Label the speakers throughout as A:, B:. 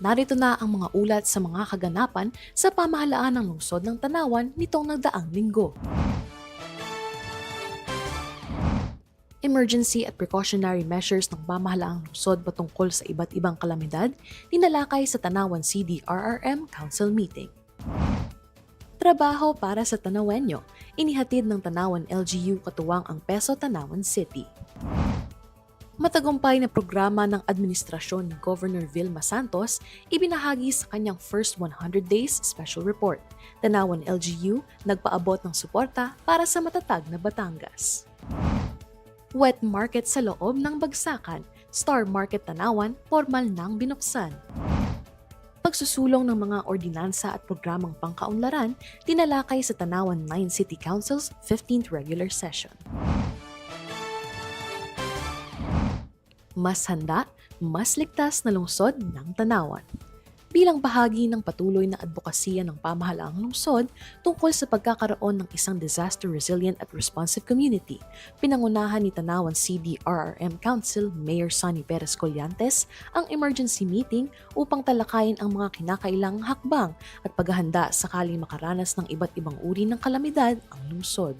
A: narito na ang mga ulat sa mga kaganapan sa pamahalaan ng lungsod ng Tanawan nitong nagdaang linggo. Emergency at precautionary measures ng pamahalaang lungsod patungkol sa iba't ibang kalamidad tinalakay sa Tanawan CDRRM Council Meeting. Trabaho para sa Tanawenyo, inihatid ng Tanawan LGU katuwang ang Peso Tanawan City. Matagumpay na programa ng administrasyon ni Governor Vilma Santos ibinahagi sa kanyang first 100 days special report. Tanawan LGU nagpaabot ng suporta para sa matatag na Batangas. Wet market sa loob ng bagsakan, Star Market Tanawan, formal nang binuksan. Pagsusulong ng mga ordinansa at programang pangkaunlaran, tinalakay sa Tanawan 9 City Council's 15th regular session. Mas handa, mas ligtas na lungsod ng Tanawan. Bilang bahagi ng patuloy na advokasya ng pamahalaang lungsod tungkol sa pagkakaroon ng isang disaster-resilient at responsive community, pinangunahan ni Tanawan CDRRM Council Mayor Sonny Perez Collantes ang emergency meeting upang talakayin ang mga kinakailangang hakbang at paghahanda sakaling makaranas ng iba't ibang uri ng kalamidad ang lungsod.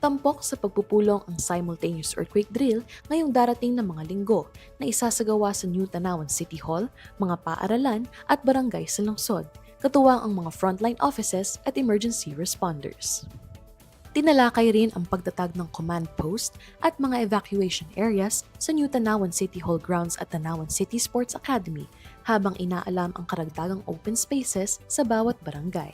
A: Tampok sa pagpupulong ang simultaneous earthquake drill ngayong darating na mga linggo na isasagawa sa New Tanawan City Hall, mga paaralan at barangay sa lungsod, katuwang ang mga frontline offices at emergency responders. Tinalakay rin ang pagtatag ng command post at mga evacuation areas sa New Tanawan City Hall grounds at Tanawan City Sports Academy habang inaalam ang karagdagang open spaces sa bawat barangay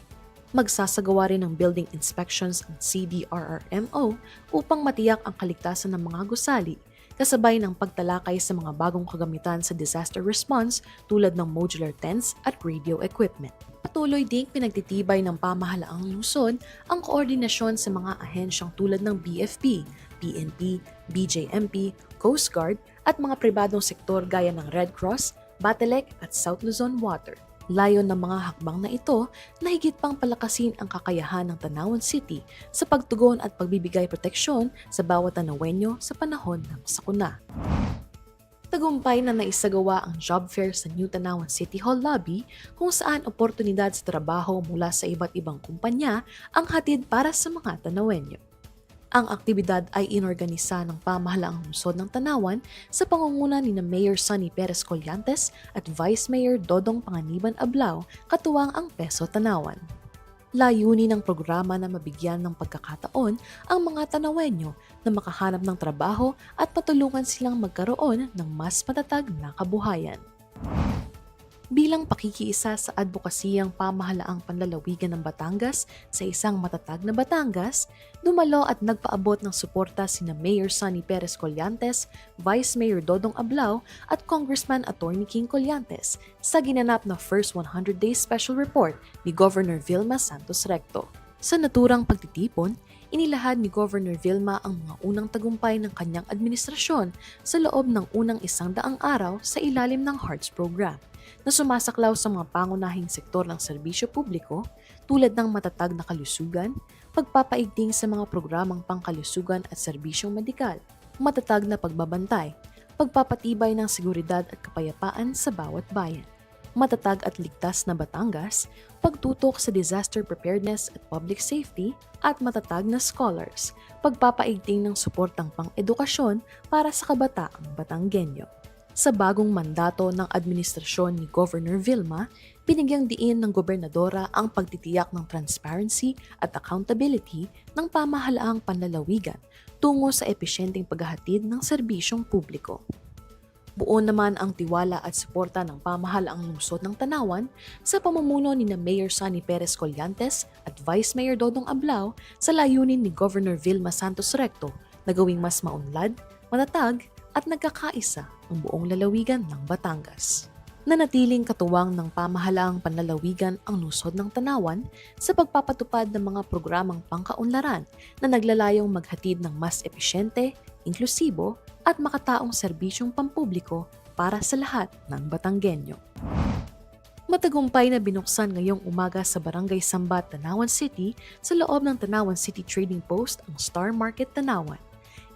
A: magsasagawa rin ng building inspections ang CDRRMO upang matiyak ang kaligtasan ng mga gusali, kasabay ng pagtalakay sa mga bagong kagamitan sa disaster response tulad ng modular tents at radio equipment. Patuloy ding pinagtitibay ng pamahalaang lungsod ang koordinasyon sa mga ahensyang tulad ng BFP, PNP, BJMP, Coast Guard at mga pribadong sektor gaya ng Red Cross, Batelec at South Luzon Water. Layon ng mga hakbang na ito na higit pang palakasin ang kakayahan ng Tanawan City sa pagtugon at pagbibigay proteksyon sa bawat Tanawenyo sa panahon ng sakuna. Tagumpay na naisagawa ang job fair sa New Tanawan City Hall lobby kung saan oportunidad sa trabaho mula sa iba't ibang kumpanya ang hatid para sa mga Tanawenyo. Ang aktibidad ay inorganisa ng pamahalaang lungsod ng Tanawan sa pangunguna ni na Mayor Sonny Perez Collantes at Vice Mayor Dodong Panganiban Ablao katuwang ang Peso Tanawan. Layunin ng programa na mabigyan ng pagkakataon ang mga Tanawenyo na makahanap ng trabaho at patulungan silang magkaroon ng mas matatag na kabuhayan bilang pakikiisa sa advokasiyang pamahalaang panlalawigan ng Batangas sa isang matatag na Batangas, dumalo at nagpaabot ng suporta sina Mayor Sonny Perez Collantes, Vice Mayor Dodong Ablao at Congressman Attorney King Collantes sa ginanap na First 100 Days Special Report ni Governor Vilma Santos Recto. Sa naturang pagtitipon, inilahad ni Governor Vilma ang mga unang tagumpay ng kanyang administrasyon sa loob ng unang isang daang araw sa ilalim ng HEARTS program na sumasaklaw sa mga pangunahing sektor ng serbisyo publiko tulad ng matatag na kalusugan, pagpapaigting sa mga programang pangkalusugan at serbisyong medikal, matatag na pagbabantay, pagpapatibay ng seguridad at kapayapaan sa bawat bayan, matatag at ligtas na Batangas, pagtutok sa disaster preparedness at public safety, at matatag na scholars, pagpapaigting ng suportang pang-edukasyon para sa kabataang Batanggenyo. Sa bagong mandato ng administrasyon ni Governor Vilma, binigyang diin ng gobernadora ang pagtitiyak ng transparency at accountability ng pamahalaang panlalawigan tungo sa epesyenteng paghahatid ng serbisyong publiko. Buo naman ang tiwala at suporta ng pamahalaang lungsod ng Tanawan sa pamumuno ni na Mayor Sonny Perez Collantes at Vice Mayor Dodong Ablao sa layunin ni Governor Vilma Santos Recto na gawing mas maunlad, matatag at nagkakaisa ang buong lalawigan ng Batangas. Nanatiling katuwang ng pamahalaang panlalawigan ang lungsod ng Tanawan sa pagpapatupad ng mga programang pangkaunlaran na naglalayong maghatid ng mas epesyente, inklusibo at makataong serbisyong pampubliko para sa lahat ng Batanggenyo. Matagumpay na binuksan ngayong umaga sa Barangay Sambat, Tanawan City sa loob ng Tanawan City Trading Post ang Star Market Tanawan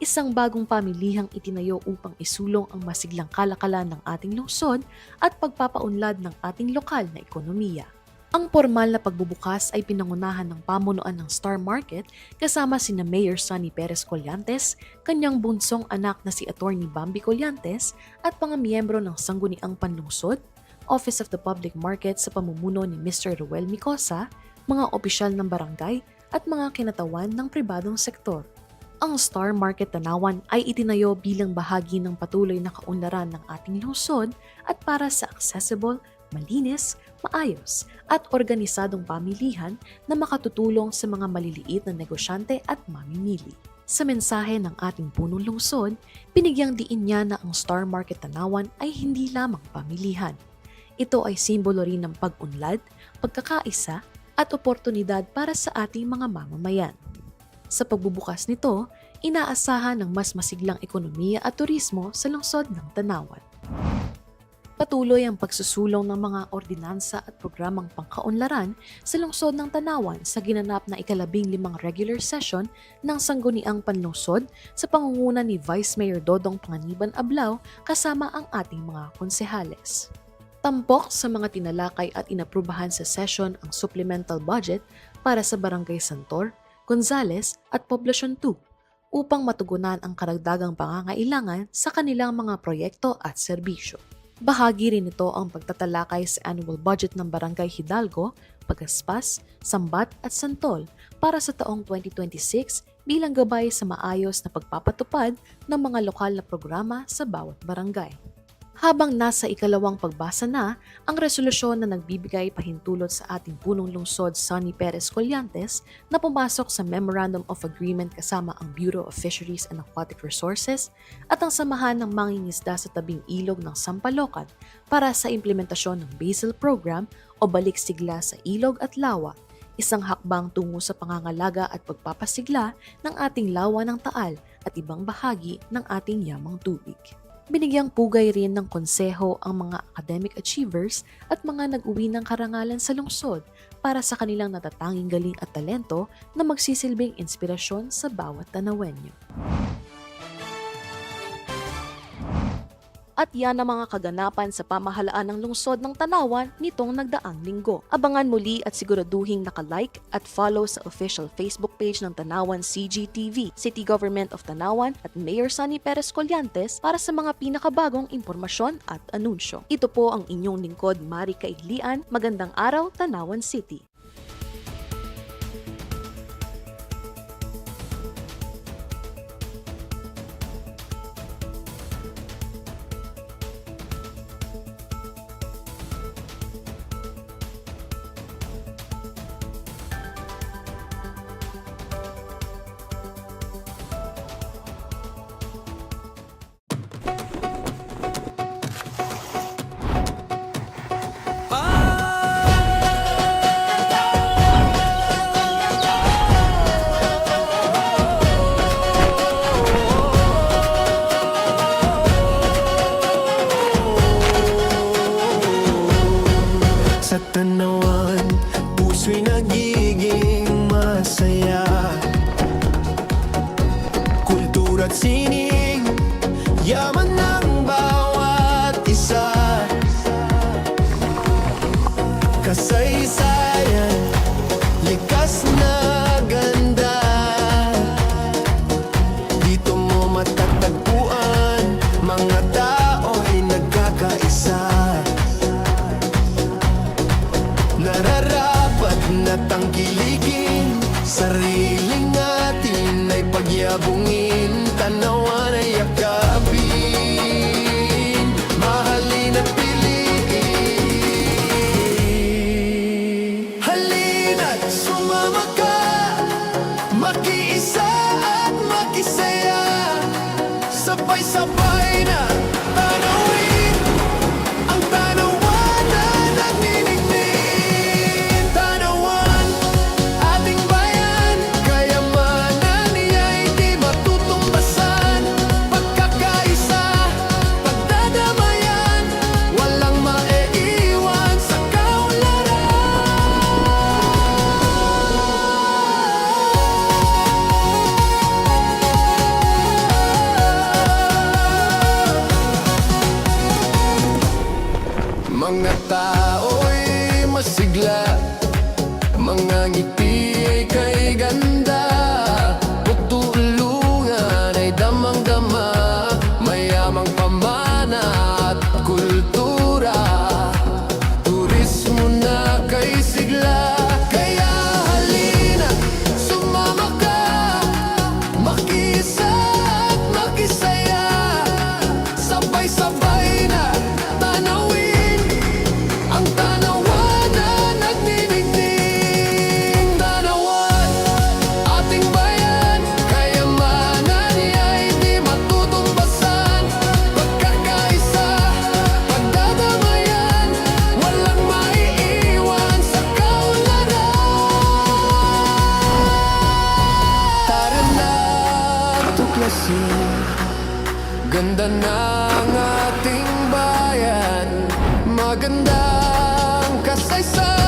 A: isang bagong pamilihang itinayo upang isulong ang masiglang kalakalan ng ating lungsod at pagpapaunlad ng ating lokal na ekonomiya. Ang formal na pagbubukas ay pinangunahan ng pamunuan ng Star Market kasama sina Mayor Sonny Perez Collantes, kanyang bunsong anak na si Attorney Bambi Collantes at mga miyembro ng Sangguniang Panlungsod, Office of the Public Market sa pamumuno ni Mr. Ruel Micosa, mga opisyal ng barangay at mga kinatawan ng pribadong sektor. Ang Star Market Tanawan ay itinayo bilang bahagi ng patuloy na kaunlaran ng ating lungsod at para sa accessible, malinis, maayos at organisadong pamilihan na makatutulong sa mga maliliit na negosyante at mamimili. Sa mensahe ng ating punong lungsod, binigyang diin niya na ang Star Market Tanawan ay hindi lamang pamilihan. Ito ay simbolo rin ng pag-unlad, pagkakaisa at oportunidad para sa ating mga mamamayan. Sa pagbubukas nito, inaasahan ng mas masiglang ekonomiya at turismo sa lungsod ng Tanawan. Patuloy ang pagsusulong ng mga ordinansa at programang pangkaunlaran sa lungsod ng Tanawan sa ginanap na ikalabing limang regular session ng Sangguniang Panlungsod sa pangunguna ni Vice Mayor Dodong Panganiban Ablao kasama ang ating mga konsehales. Tampok sa mga tinalakay at inaprubahan sa session ang supplemental budget para sa Barangay Santor, Gonzales at Poblacion 2 upang matugunan ang karagdagang pangangailangan sa kanilang mga proyekto at serbisyo. Bahagi rin ito ang pagtatalakay sa annual budget ng Barangay Hidalgo, Pagaspas, Sambat at Santol para sa taong 2026 bilang gabay sa maayos na pagpapatupad ng mga lokal na programa sa bawat barangay habang nasa ikalawang pagbasa na ang resolusyon na nagbibigay pahintulot sa ating punong lungsod Sonny Perez Collantes na pumasok sa Memorandum of Agreement kasama ang Bureau of Fisheries and Aquatic Resources at ang Samahan ng Mangingisda sa Tabing Ilog ng Sampalocan para sa implementasyon ng Basil Program o Balik Sigla sa Ilog at Lawa isang hakbang tungo sa pangangalaga at pagpapasigla ng ating lawa ng taal at ibang bahagi ng ating yamang tubig binigyang pugay rin ng konseho ang mga academic achievers at mga nag-uwi ng karangalan sa lungsod para sa kanilang natatanging galing at talento na magsisilbing inspirasyon sa bawat tanawenyo. At yan ang mga kaganapan sa pamahalaan ng lungsod ng Tanawan nitong nagdaang linggo. Abangan muli at siguraduhing naka-like at follow sa official Facebook page ng Tanawan CGTV, City Government of Tanawan at Mayor Sonny Perez Collantes para sa mga pinakabagong impormasyon at anunsyo. Ito po ang inyong lingkod Mari Kailian. Magandang araw, Tanawan City.
B: Kasaysayan, You. Ganda ng ating bayan. Magandang kasaysayan